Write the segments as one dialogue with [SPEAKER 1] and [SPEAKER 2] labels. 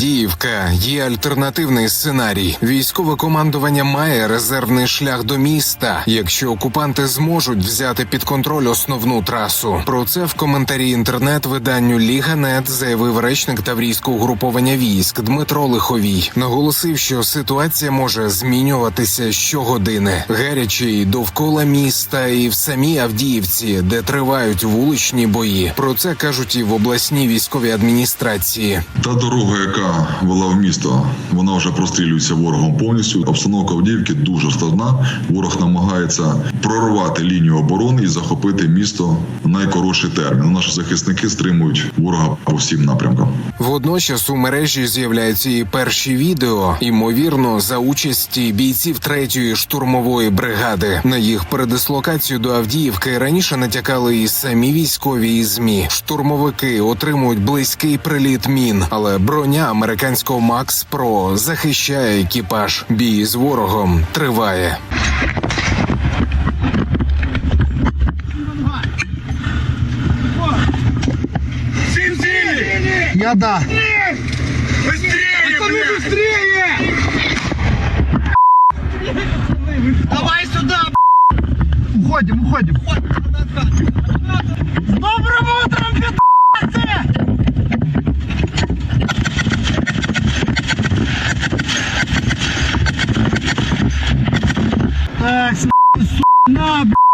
[SPEAKER 1] Діївка є альтернативний сценарій. Військове командування має резервний шлях до міста, якщо окупанти зможуть взяти під контроль основну трасу. Про це в коментарі інтернет-виданню Ліга.нет заявив речник Таврійського угруповання військ Дмитро Лиховій. Наголосив, що ситуація може змінюватися щогодини. Гаряче і довкола міста, і в самій Авдіївці, де тривають вуличні бої. Про це кажуть і в обласній військовій адміністрації.
[SPEAKER 2] Та дорога, яка вела в місто, вона вже прострілюється ворогом повністю. Обстановка Авдіївки дуже складна. Ворог намагається прорвати лінію оборони і захопити місто в найкоротший термін. Наші захисники стримують ворога по всім напрямкам.
[SPEAKER 1] Водночас у мережі з'являються і перші відео, ймовірно, за участі бійців третьої штурмової бригади. На їх передислокацію до Авдіївки раніше натякали і самі військові і змі. Штурмовики отримують близький приліт мін, але броня американського Макс Про захищає екіпаж. Бій з ворогом триває.
[SPEAKER 3] Я да.
[SPEAKER 4] Пацаны, быстрее! Давай сюда!
[SPEAKER 3] Уходим, уходим.
[SPEAKER 4] С добрым утром, пи***цы!
[SPEAKER 3] job.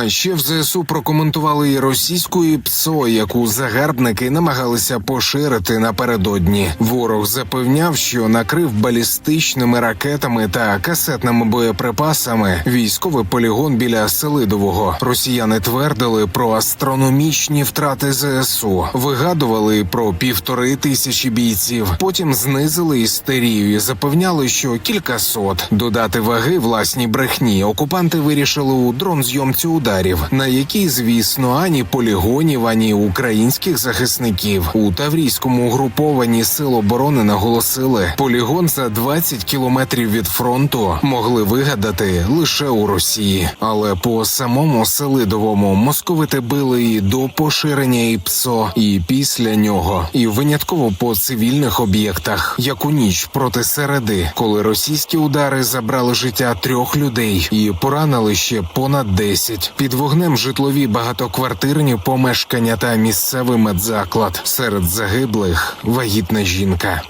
[SPEAKER 3] На.
[SPEAKER 1] А ще в ЗСУ прокоментували і російську і ПСО, яку загарбники намагалися поширити напередодні. Ворог запевняв, що накрив балістичними ракетами та касетними боєприпасами військовий полігон біля Селидового. Росіяни твердили про астрономічні втрати ЗСУ, вигадували про півтори тисячі бійців. Потім знизили істерію і запевняли, що кількасот додати ваги власній брехні. Окупанти вирішили у дрон-зйомці ударів, на якій, звісно, ані полігонів, ані українських захисників у таврійському угрупованні сил оборони наголосили, полігон за 20 кілометрів від фронту могли вигадати лише у Росії. Але по самому Селидовому московити били і до поширення ІПСО, і після нього, і винятково по цивільних об'єктах, як у ніч проти середи, коли російські удари забрали життя трьох людей і поранили ще понад 10. Під вогнем житлові багатоквартирні помешкання та місцевий медзаклад. Серед загиблих вагітна жінка.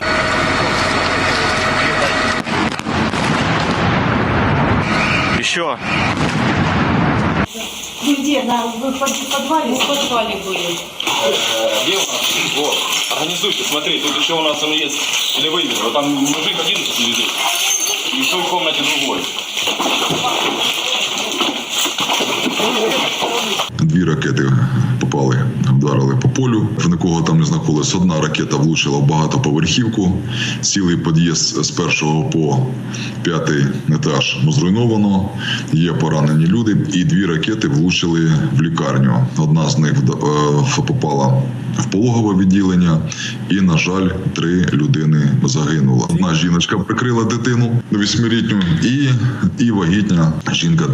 [SPEAKER 5] Еще.
[SPEAKER 6] Где? На, в под- в подвале? В подвале были.
[SPEAKER 5] Где у нас? Вот. Организуйте, смотри, тут еще у нас он есть целевые метры. Вот там мужик один лежит. И в той комнате другой. Oh, my God.
[SPEAKER 2] Дві ракети попали, вдарили по полю. В нікого там не знаходилось. Одна ракета влучила в багатоповерхівку. Цілий під'їзд з першого по п'ятий етаж зруйновано. Є поранені люди, і дві ракети влучили в лікарню. Одна з них е, попала в пологове відділення, і, на жаль, три людини загинула. Одна жіночка прикрила дитину восьмирітню, і, і вагітня жінка,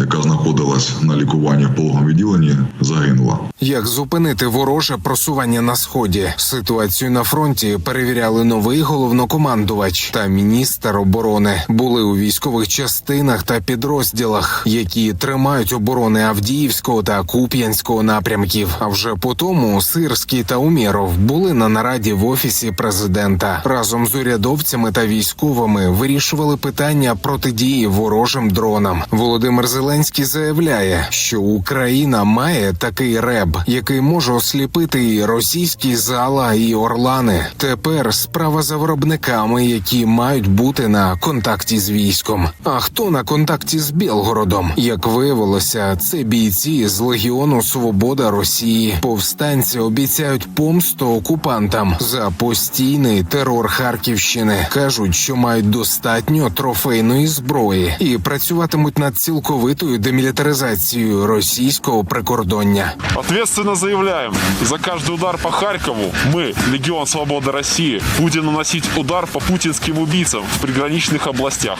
[SPEAKER 2] яка знаходилась на лікуванні в пологовому відділенні, загинула.
[SPEAKER 1] Як зупинити вороже просування на сході? Ситуацію на фронті перевіряли новий головнокомандувач та міністр оборони. Були у військових частинах та підрозділах, які тримають оборони Авдіївського та Куп'янського напрямків. А вже по тому Сирський та Умєров були на нараді в офісі президента. Разом з урядовцями та військовими вирішували питання протидії ворожим дронам. Володимир Зеленський заявляє, що Україна має такий реб, який може осліпити і російські зала, і орлани. Тепер справа за виробниками, які мають бути на контакті з військом. А хто на контакті з Білгородом? Як виявилося, це бійці з Легіону Свобода Росії. Повстанці обіцяють помсту окупантам за постійний терор Харківщини. кажуть, що мають достатньо трофейної зброї і працюватимуть над цілковитою демілітаризацією російського прикордоння.
[SPEAKER 7] Ответственно заявляем, за каждый удар по Харькову мы, Легион Свободы России, будем наносить удар по путинским убийцам в приграничных областях.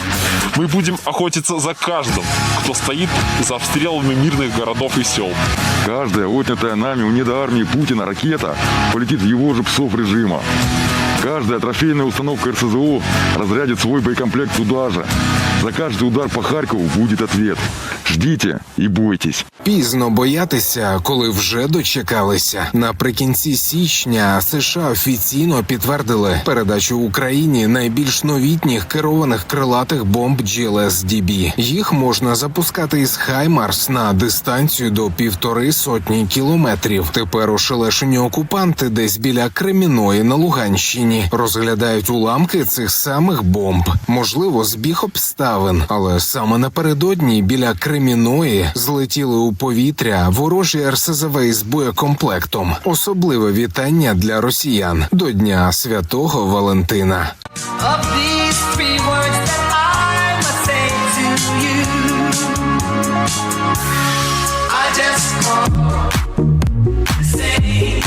[SPEAKER 7] Мы будем охотиться за каждым, кто стоит за обстрелами мирных городов и сел.
[SPEAKER 8] Каждая отнятая нами у недоармии Путина ракета полетит в его же псов режима. Каждая трофейная установка РСЗО разрядит свой боекомплект туда же. За каждый удар по Харькову будет ответ. Ждите и бойтесь.
[SPEAKER 1] Пізно боятися, коли вже дочекалися. Наприкінці січня США офіційно підтвердили передачу Україні найбільш новітніх керованих крилатих бомб GLSDB. Їх можна запускати із Хаймарс на дистанцію до півтори сотні кілометрів. Тепер ошелешені окупанти десь біля Креміної на Луганщині розглядають уламки цих самих бомб. Можливо, збіг обставин, але саме напередодні біля Креміної злетіли у повітря ворожі РСЗВ із боєкомплектом. Особливе вітання для росіян до Дня Святого Валентина.
[SPEAKER 9] I must say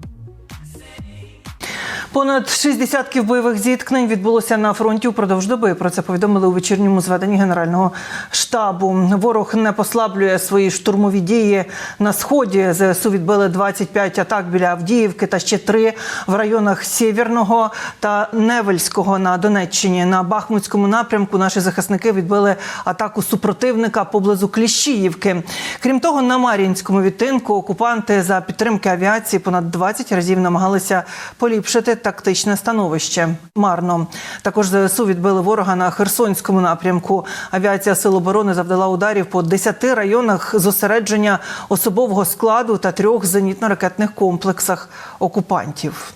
[SPEAKER 10] Понад шість десятків бойових зіткнень відбулося на фронті упродовж доби. Про це повідомили у вечірньому зведенні Генерального штабу. Ворог не послаблює свої штурмові дії на сході. ЗСУ відбили 25 атак біля Авдіївки та ще три в районах Сєвєрного та Невельського на Донеччині. На Бахмутському напрямку наші захисники відбили атаку супротивника поблизу Кліщіївки. Крім того, на Мар'їнському відтинку окупанти за підтримки авіації понад 20 разів намагалися поліпшити тактичне становище. Марно також ЗСУ відбили ворога на Херсонському напрямку. Авіація Сил оборони завдала ударів по 10 районах зосередження особового складу та трьох зенітно-ракетних комплексах окупантів.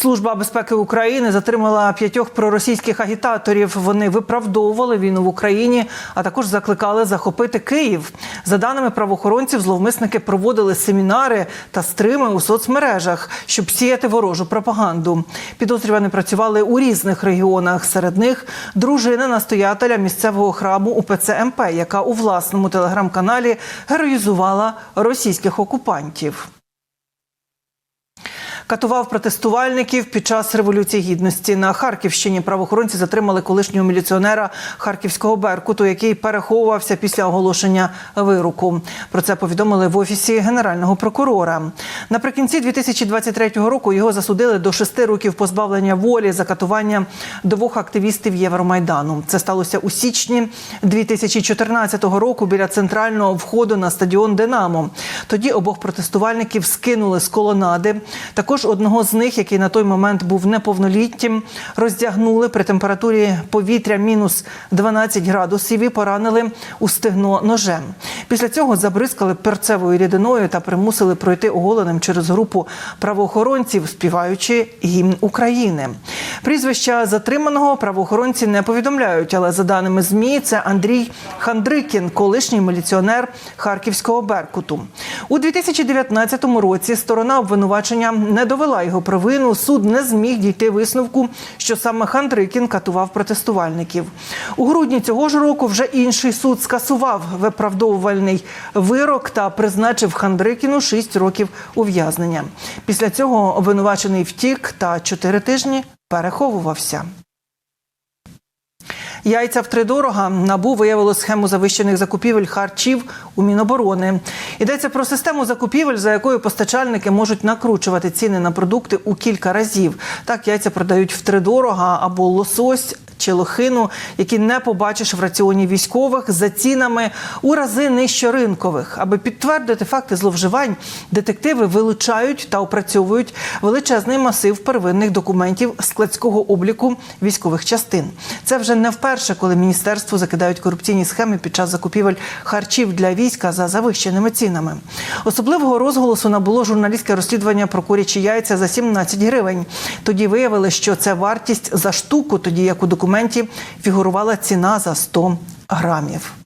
[SPEAKER 10] Служба безпеки України затримала п'ятьох проросійських агітаторів. Вони виправдовували війну в Україні, а також закликали захопити Київ. За даними правоохоронців, зловмисники проводили семінари та стрими у соцмережах, щоб сіяти ворожу пропаганду. Підозрювані працювали у різних регіонах. Серед них дружина настоятеля місцевого храму УПЦ МП, яка у власному телеграм-каналі героїзувала російських окупантів. Катував протестувальників під час революції гідності на Харківщині. Правоохоронці затримали колишнього міліціонера харківського беркуту, який переховувався після оголошення вироку. Про це повідомили в офісі генерального прокурора. Наприкінці 2023 року його засудили до шести років позбавлення волі за катування двох активістів Євромайдану. Це сталося у січні 2014 року біля центрального входу на стадіон Динамо. Тоді обох протестувальників скинули з колонади. Також одного з них, який на той момент був неповнолітнім, роздягнули при температурі повітря мінус 12 градусів і поранили у стегно ножем. Після цього забризкали перцевою рідиною та примусили пройти оголеним через групу правоохоронців, співаючи гімн України. Прізвища затриманого правоохоронці не повідомляють, але за даними змі, це Андрій Хандрикін, колишній міліціонер Харківського Беркуту. У 2019 році сторона обвинувачення не довела його провину. Суд не зміг дійти висновку, що саме Хандрикін катував протестувальників. У грудні цього ж року вже інший суд скасував виправдовувальний вирок та призначив Хандрикіну 6 років ув'язнення. Після цього обвинувачений втік та 4 тижні переховувався. Яйця втридорога набу виявило схему завищених закупівель харчів у Міноборони. Йдеться про систему закупівель, за якою постачальники можуть накручувати ціни на продукти у кілька разів. Так яйця продають втридорога або лосось. Чи лохину, які не побачиш в раціоні військових за цінами у рази нижче ринкових. Аби підтвердити факти зловживань, детективи вилучають та опрацьовують величезний масив первинних документів складського обліку військових частин. Це вже не вперше, коли міністерству закидають корупційні схеми під час закупівель харчів для війська за завищеними цінами. Особливого розголосу набуло журналістське розслідування про курячі яйця за 17 гривень. Тоді виявили, що це вартість за штуку, тоді як у документі фігурувала ціна за 100 грамів.